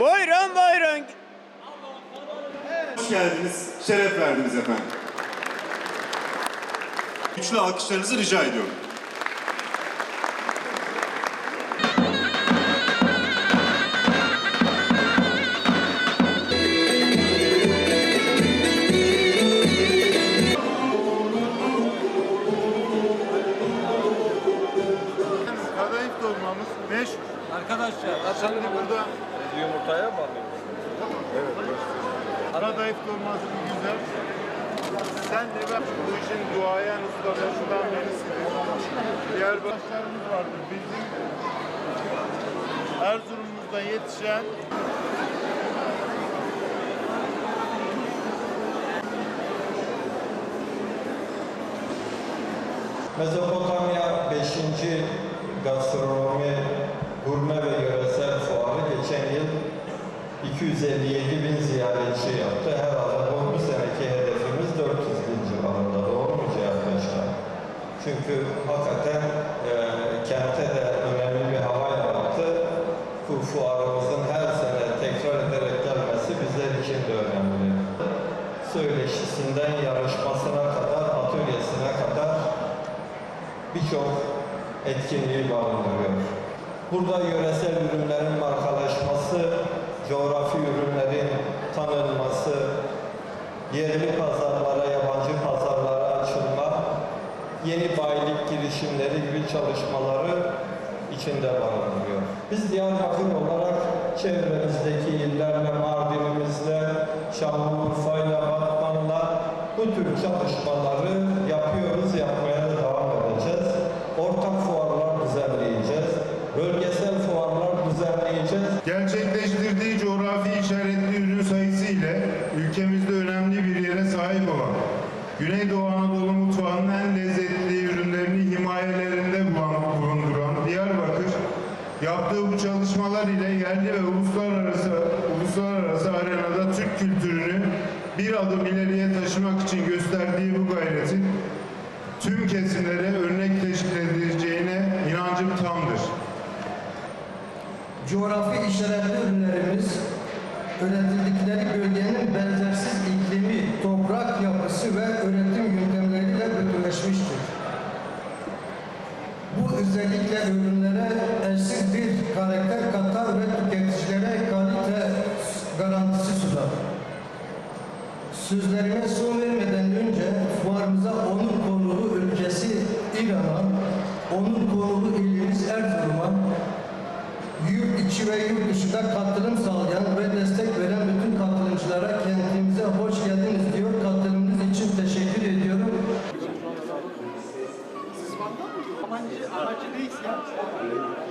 Buyurun buyurun. Hoş geldiniz, şeref verdiniz efendim. Güçlü alkışlarınızı rica ediyorum. Kadayıf dolmamız 5 Arkadaşlar Şimdi burada yumurtaya mı alıyoruz? kadayıf dolması güzel. Sen de bak bu işin duayen ustalarından birisidir. Diğer başlarımız vardır. Bizim Erzurum'umuzda yetişen Mezopotamya 5. Gastronomi, Gurme ve Yöresel Fuarı geçen yıl 257 bin ziyaretçi yaptı. Herhalde bu, bu seneki hedefimiz 400 bin civarında. Doğru mu Cihat Başkan? Çünkü hakikaten e, kente de önemli bir hava yarattı. Bu fuarımızın her sene tekrar ederek gelmesi bizler için de önemli. Söyleşisinden yarışmasına kadar, atölyesine kadar birçok etkinliği barındırıyor. Burada yöresel ürünlerin markalaşması, coğrafi ürünlerin tanınması, yerli pazarlara, yabancı pazarlara açılma, yeni bayilik girişimleri gibi çalışmaları içinde barındırıyor. Biz Diyarbakır olarak çevremizdeki illerle, Mardin'imizle, Şanlıurfa'yla, Batman'la bu tür çalışmaları yapıyoruz, yapmaya gerçekleştirdiği coğrafi işaretli ürün sayısı ile ülkemizde önemli bir yere sahip olan Güneydoğu Anadolu mutfağının en lezzetli ürünlerini himayelerinde bulunduran Diyarbakır yaptığı bu çalışmalar ile yerli ve uluslararası uluslararası arenada Türk kültürünü bir adım ileriye taşımak için gösterdiği bu gayretin tüm kesimlere örnek teşkil edileceğine Coğrafi işaretli ürünlerimiz üretildikleri bölgenin benzersiz iklimi, toprak yapısı ve üretim yöntemleriyle bütünleşmiştir. Bu özellikle ürünlere eşsiz bir karakter katar ve tüketicilere kalite garantisi sunar. Sözlerime son vermeden önce fuarımıza onur konulu işinde katılım sağlayan ve destek veren bütün katılımcılara kendimize hoş geldiniz diyor. Katılımınız için teşekkür ediyorum. Siz Van'dan mı? Yabancı hani aracı değilsin.